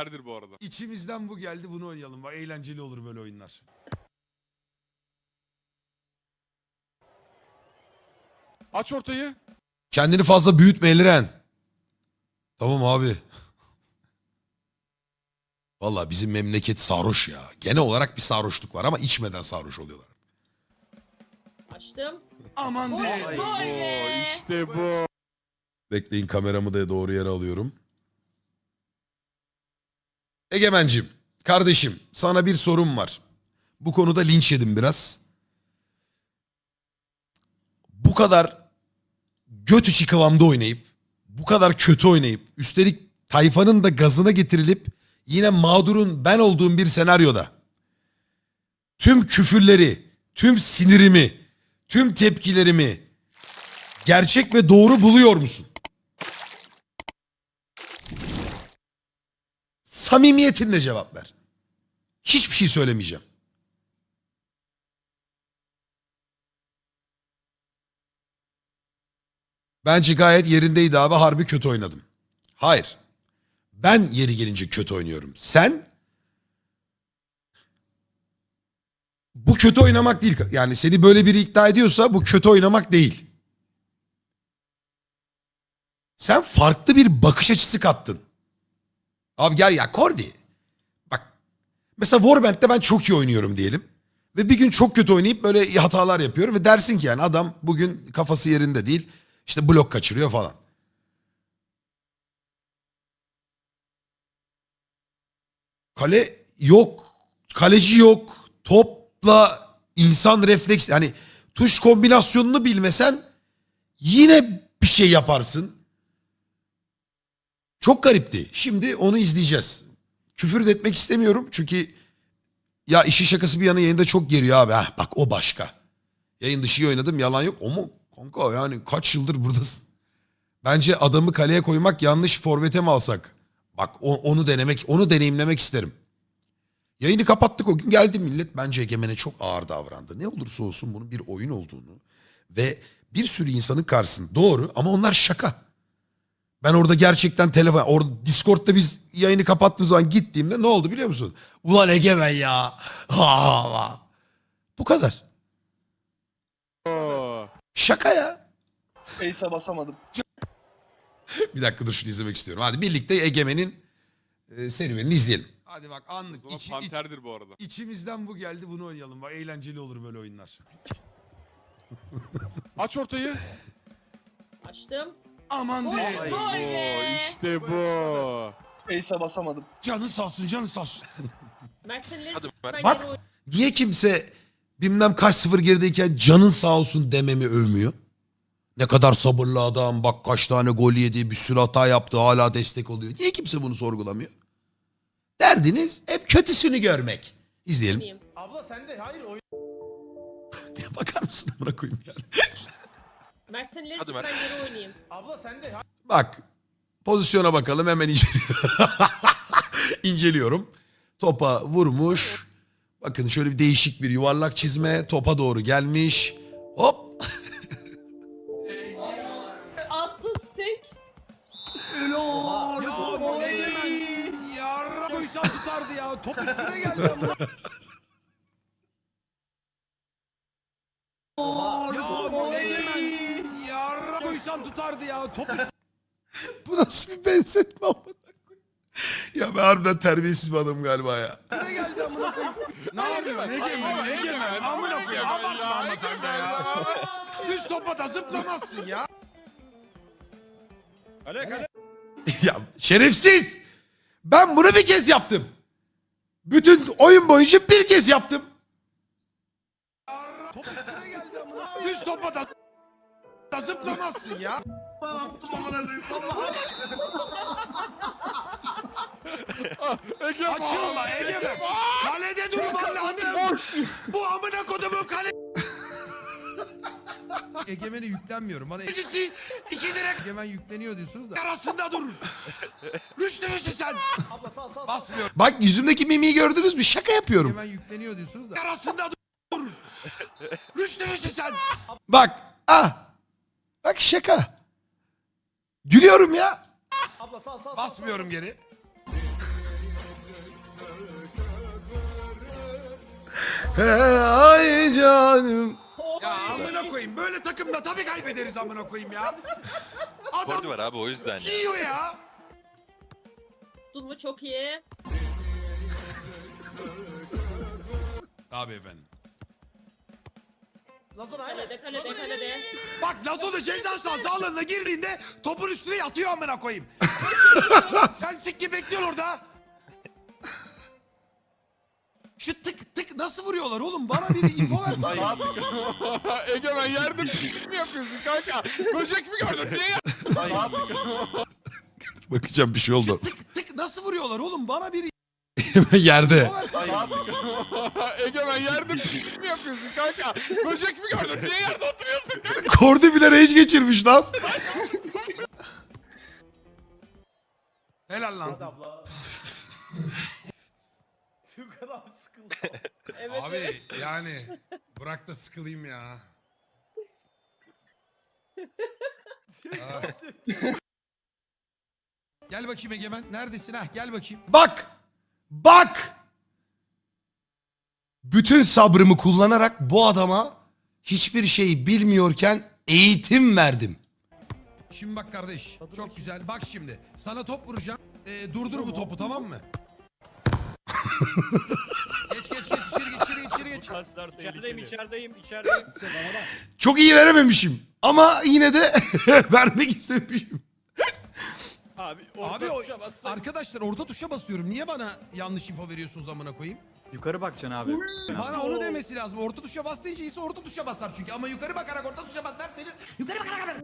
Terdir bu arada. İçimizden bu geldi bunu oynayalım. Bak eğlenceli olur böyle oyunlar. Aç ortayı. Kendini fazla büyütme Eliren. Tamam abi. Valla bizim memleket sarhoş ya. Genel olarak bir sarhoşluk var ama içmeden sarhoş oluyorlar. Açtım. Aman Oo, be. işte bu. Bekleyin kameramı da doğru yere alıyorum. Egemencim, kardeşim sana bir sorum var. Bu konuda linç yedim biraz. Bu kadar göt içi kıvamda oynayıp, bu kadar kötü oynayıp, üstelik tayfanın da gazına getirilip yine mağdurun ben olduğum bir senaryoda tüm küfürleri, tüm sinirimi, tüm tepkilerimi gerçek ve doğru buluyor musun? Samimiyetinle cevap ver. Hiçbir şey söylemeyeceğim. Bence gayet yerindeydi abi harbi kötü oynadım. Hayır. Ben yeri gelince kötü oynuyorum. Sen bu kötü oynamak değil. Yani seni böyle biri ikna ediyorsa bu kötü oynamak değil. Sen farklı bir bakış açısı kattın. Abi gel ya Kordi. Bak mesela Warband'de ben çok iyi oynuyorum diyelim. Ve bir gün çok kötü oynayıp böyle hatalar yapıyorum. Ve dersin ki yani adam bugün kafası yerinde değil. İşte blok kaçırıyor falan. Kale yok. Kaleci yok. Topla insan refleks yani tuş kombinasyonunu bilmesen yine bir şey yaparsın. Çok garipti. Şimdi onu izleyeceğiz. Küfür de etmek istemiyorum çünkü ya işi şakası bir yana yayında çok geriyor abi. Heh, bak o başka. Yayın dışı oynadım yalan yok. Ama kanka yani kaç yıldır buradasın. Bence adamı kaleye koymak yanlış forvete mi alsak? Bak o- onu denemek, onu deneyimlemek isterim. Yayını kapattık o gün geldi millet. Bence Egemen'e çok ağır davrandı. Ne olursa olsun bunun bir oyun olduğunu ve bir sürü insanın karşısında doğru ama onlar şaka. Ben orada gerçekten telefon, orada Discord'da biz yayını kapattığımız zaman gittiğimde ne oldu biliyor musun? Ulan Egemen ya. Ha, ha. Bu kadar. Oo. Şaka ya. Ace'e basamadım. Bir dakika dur şunu izlemek istiyorum. Hadi birlikte Egemen'in e, serüvenini izleyelim. Hadi bak anlık zaman iç- iç- panterdir bu arada. içimizden bu geldi bunu oynayalım. Bak eğlenceli olur böyle oyunlar. Aç ortayı. Açtım. Aman de. Be. işte bu. Ace'e basamadım. Canı sağ olsun canı sağ olsun. Mersin'leri Hadi ben Bak. Niye kimse bilmem kaç sıfır gerideyken canın sağ olsun dememi övmüyor? Ne kadar sabırlı adam bak kaç tane gol yedi bir sürü hata yaptı hala destek oluyor. Niye kimse bunu sorgulamıyor? Derdiniz hep kötüsünü görmek. İzleyelim. Abla sen de hayır oyun. Ya bakar mısın amına koyayım yani. Çıktı, ver. ben geri oynayayım. Abla sen de Bak pozisyona bakalım hemen inceliyorum. İnceliyorum. Topa vurmuş. Bakın şöyle bir değişik bir yuvarlak çizme. Topa doğru gelmiş. Ya bu Egemen yarra koysan tutardı ya. Top üstüne geldi ama. Ya bu Egemen yarra koysan tutardı ya. Top Bu nasıl bir benzetme amına koyayım? Ya ben harbiden terbiyesiz bir adamım galiba ya. geldi amına koyayım. Ne yapıyorsun Egemen? Egemen amına koyayım. Abartma ama sen de ya. Düz topa da zıplamazsın ya. ya şerefsiz. Ben bunu bir kez yaptım. Bütün oyun boyunca bir kez yaptım. Düz topa da, da zıplamazsın ya. Açılma Egemen. Kalede durman lazım. Bu amına kodumun kale... Egemen'e yüklenmiyorum. Bana İkincisi iki direk Egemen yükleniyor diyorsunuz da. arasında dur. Rüştü müsün sen? Basmıyorum. Bak yüzümdeki mimiği gördünüz mü? Şaka yapıyorum. Egemen yükleniyor diyorsunuz da. arasında dur. Rüştü müsün sen? Bak. Ah. Bak şaka. Gülüyorum ya. Basmıyorum geri. He, ay canım. Ya amına koyayım. Böyle takımda tabii kaybederiz amına koyayım ya. Kordi Adam var abi o yüzden. yiyor ya. Tuttun mu çok iyi. Abi efendim. Kalede kalede kalede. Bak Lazo'da ceza sahası alanına girdiğinde topun üstüne yatıyor amına koyayım. Sen sikki bekliyorsun orada. Şu tık tık nasıl vuruyorlar oğlum? Bana bir info versene. Egemen yerde pislik mi yapıyorsun kanka? Böcek mi gördün? Niye Bakacağım bir şey oldu. Tık tık nasıl vuruyorlar oğlum? Bana bir yerde. Egemen yerde pislik mi yapıyorsun kanka? Böcek mi gördün? Niye yerde oturuyorsun kanka? Kordi bile rage geçirmiş lan. Helal lan. Evet. Abi yani bırak da sıkılayım ya. Gel bakayım Egemen. Neredesin ha? Gel bakayım. Bak! Bak! Bütün sabrımı kullanarak bu adama hiçbir şey bilmiyorken eğitim verdim. Şimdi bak kardeş. Çok güzel. Bak şimdi. Sana top vuracağım. Ee, durdur bu topu tamam mı? geç geç geç içeri geç içeri geç, içeri geç. İçerideyim, içerideyim, içerideyim. Çok iyi verememişim. Ama yine de vermek istemişim. Abi, orta Abi o, tuşa bassak- arkadaşlar orta tuşa basıyorum. Niye bana yanlış info veriyorsunuz amına koyayım? Yukarı bakacaksın abi. Bana onu demesi lazım. Orta tuşa bas deyince iyisi orta tuşa basar çünkü. Ama yukarı bakarak orta tuşa bas derseniz yukarı bakarak